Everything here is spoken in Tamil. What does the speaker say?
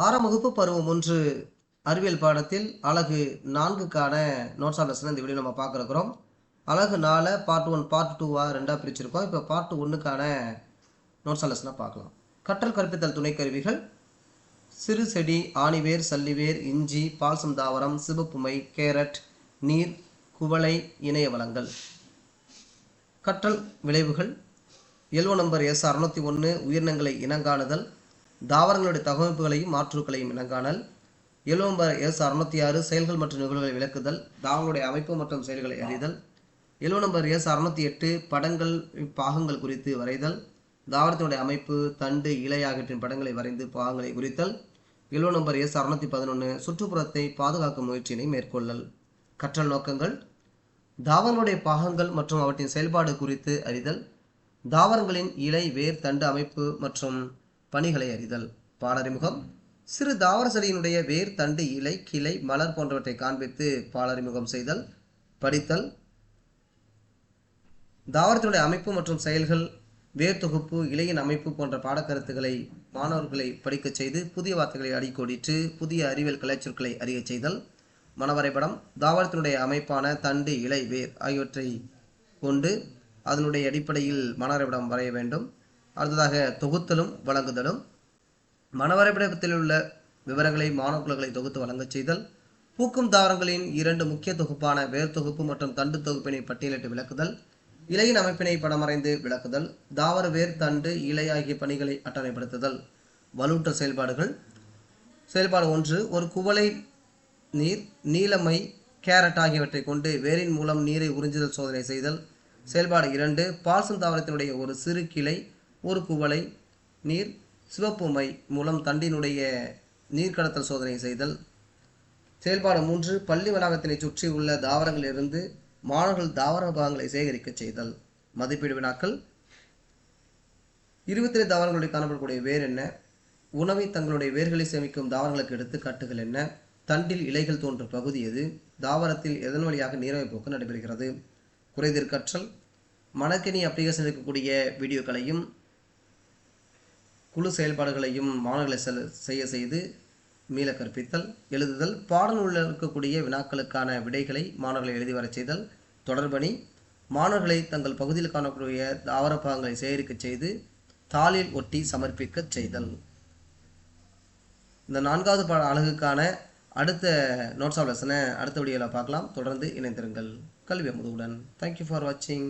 ஆறாம் வகுப்பு பருவம் ஒன்று அறிவியல் பாடத்தில் அழகு நான்குக்கான நோட்ஸ் ஆஃப் லெசன் இந்த வீடியோ நம்ம பார்க்குறோம். அழகு நாலு பார்ட் ஒன் பார்ட் டூவாக ரெண்டாக பிரிச்சிருக்கோம். இப்போ பார்ட் ஒன்றுக்கான நோட்ஸ் ஆஃப் லெசனாக பார்க்கலாம். கற்றல் கற்பித்தல் துணைக்கருவிகள் சிறு செடி ஆணிவேர் சல்லிவேர் இஞ்சி பால்சம் தாவரம் சிவப்புமை கேரட் நீர் குவளை இணைய வளங்கள். கற்றல் விளைவுகள். எல்வோ நம்பர் எஸ் அறுநூத்தி ஒன்று உயிரினங்களை இனங்காணுதல். தாவரங்களுடைய தகவமைப்புகளையும் மாற்றுக்களையும் இனங்காணல் எழுவம்பர் எஸ் அறுநூத்தி ஆறு செயல்கள் மற்றும் நிகழ்வுகளை விளக்குதல் தாவரங்களுடைய அமைப்பு மற்றும் செயல்களை அறிதல். எழுவ நம்பர் எஸ் அறுநூத்தி எட்டு படங்கள் பாகங்கள் குறித்து வரைதல். தாவரத்தினுடைய அமைப்பு தண்டு இலை ஆகியவற்றின் படங்களை வரைந்து பாகங்களை குறித்தல் எழுவ நம்பர் எஸ் அறுநூத்தி பதினொன்று சுற்றுப்புறத்தை பாதுகாக்கும் முயற்சியினை மேற்கொள்ளல். கற்றல் நோக்கங்கள். தாவரங்களுடைய பாகங்கள் மற்றும் அவற்றின் செயல்பாடு குறித்து அறிதல். தாவரங்களின் இலை வேர் தண்டு அமைப்பு மற்றும் பணிகளை அறிதல். பாலறிமுகம். சிறு தாவர செடியினுடைய வேர் தண்டு இலை கிளை மலர் போன்றவற்றை காண்பித்து பாலறிமுகம் செய்தல். படித்தல். தாவரத்தினுடைய அமைப்பு மற்றும் செயல்கள் வேர் தொகுப்பு இலையின் அமைப்பு போன்ற பாடக்கருத்துக்களை மாணவர்களை படிக்கச் செய்து புதிய வார்த்தைகளை அடிக்கோடிட்டு புதிய அறிவியல் கலைச்சொற்களை அறியச் செய்தல். மனவரைபடம். தாவரத்தினுடைய அமைப்பான தண்டு இலை வேர் ஆகியவற்றை கொண்டு அதனுடைய அடிப்படையில் மனவரைபடம் வரைய வேண்டும். அடுத்ததாக தொகுத்தலும் வழங்குதலும். மனவரைபடத்தில் உள்ள விவரங்களை மாணவர்களை தொகுத்து வழங்கச் செய்தல். பூக்கும் தாவரங்களின் இரண்டு முக்கிய தொகுப்பான வேர் தொகுப்பு மற்றும் தண்டு தொகுப்பினை பட்டியலிட்டு விளக்குதல். இலையின் அமைப்பினை படமறைந்து விளக்குதல். தாவர வேர் தண்டு இலை ஆகிய பணிகளை அட்டணைப்படுத்துதல் வலுவூட்ட செயல்பாடுகள். செயல்பாடு ஒன்று ஒரு குவளை நீர் நீலமை கேரட் ஆகியவற்றை கொண்டு வேரின் மூலம் நீரை உறிஞ்சுதல் சோதனை செய்தல். செயல்பாடு இரண்டு பால்சம் தாவரத்தினுடைய ஒரு சிறு கிளை ஒரு குவளை நீர் சிவப்புமை மூலம் தண்டினுடைய நீர் கடத்தல் சோதனை செய்தல். செயல்பாடு மூன்று பள்ளி வளாகத்தினை சுற்றி உள்ள தாவரங்களிலிருந்து மாணவர்கள் தாவர பாகங்களை சேகரிக்க செய்தல். மதிப்பீடு வினாக்கள். இருபத்தி தாவரங்களுடைய காணப்படக்கூடிய வேர் என்ன? உணவை தங்களுடைய வேர்களை சேமிக்கும் தாவரங்களுக்கு எடுத்துக்காட்டுகள் என்ன? தண்டில் இலைகள் தோன்றும் பகுதி எது? தாவரத்தில் எதன் வழியாக நீரவை போக்கு நடைபெறுகிறது? குறைதீர் கற்றல். மணக்கணி அப்ளிகேஷன் இருக்கக்கூடிய வீடியோக்களையும் குழு செயல்பாடுகளையும் மாணவர்களை செய்ய செய்து மீள கற்பித்தல் எழுதுதல் பாடநூலில் இருக்கக்கூடிய வினாக்களுக்கான விடைகளை மாணவர்களை எழுதி வரச் செய்தல் தொடர்பணி மாணவர்களை தங்கள் பகுதியில் காணக்கூடிய தாவர பாகங்களை சேகரிக்கச் செய்து தாளில் ஒட்டி சமர்ப்பிக்கச் செய்தல். இந்த நான்காவது பாட அழகுக்கான அடுத்த நோட்ஸ் ஆஃப் லெசனை அடுத்த வீடியோவில் பார்க்கலாம். தொடர்ந்து இணைந்திருங்கள். கல்வி அமுதுவுடன். தேங்க்யூ ஃபார் வாட்சிங்